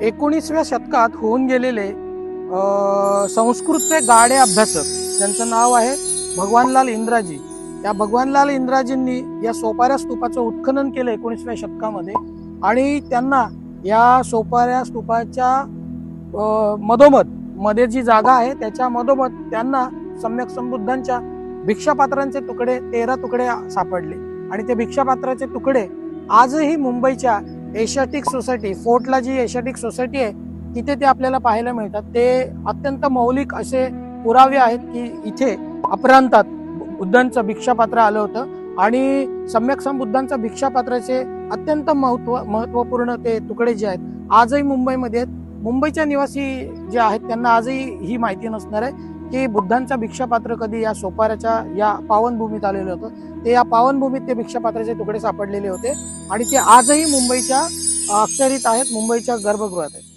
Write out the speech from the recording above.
एकोणीसव्या शतकात होऊन गेलेले संस्कृतचे गाडे अभ्यासक त्यांचं नाव आहे भगवानलाल इंद्राजी. या भगवानलाल इंद्राजींनी या सोपाऱ्या स्तूपाचं उत्खनन केलं एकोणीसव्या शतकामध्ये आणि त्यांना या सोपाऱ्या स्तूपाच्या मधोमधमध्ये जी जागा आहे त्याच्या मधोमध त्यांना सम्यक संबुद्धांच्या भिक्षापात्रांचे तुकडे तेरा तुकडे सापडले. आणि ते भिक्षापात्राचे तुकडे आजही मुंबईच्या एशियाटिक सोसायटी फोर्टला जी एशियाटिक सोसायटी आहे तिथे ते आपल्याला पाहायला मिळतात. ते अत्यंत मौलिक असे पुरावे आहेत की इथे अपरांतात बुद्धांचं भिक्षापात्र आलं होतं आणि सम्यक बुद्धांचं भिक्षापात्राचे अत्यंत महत्त्व महत्त्वपूर्ण ते तुकडे जे आहेत आजही मुंबईमध्ये आहेत. मुंबईच्या निवासी जे आहेत त्यांना आजही ही माहिती नसणार आहे की बुद्धांचं भिक्षापात्र कधी या सोपाऱ्याच्या या पावनभूमीत आलेलं होतं. ते या पावनभूमीत ते भिक्षापात्राचे तुकडे सापडलेले होते. आणि ते आजही मुंबईच्या अक्षरीत आहेत मुंबईच्या गर्भगृहात आहेत.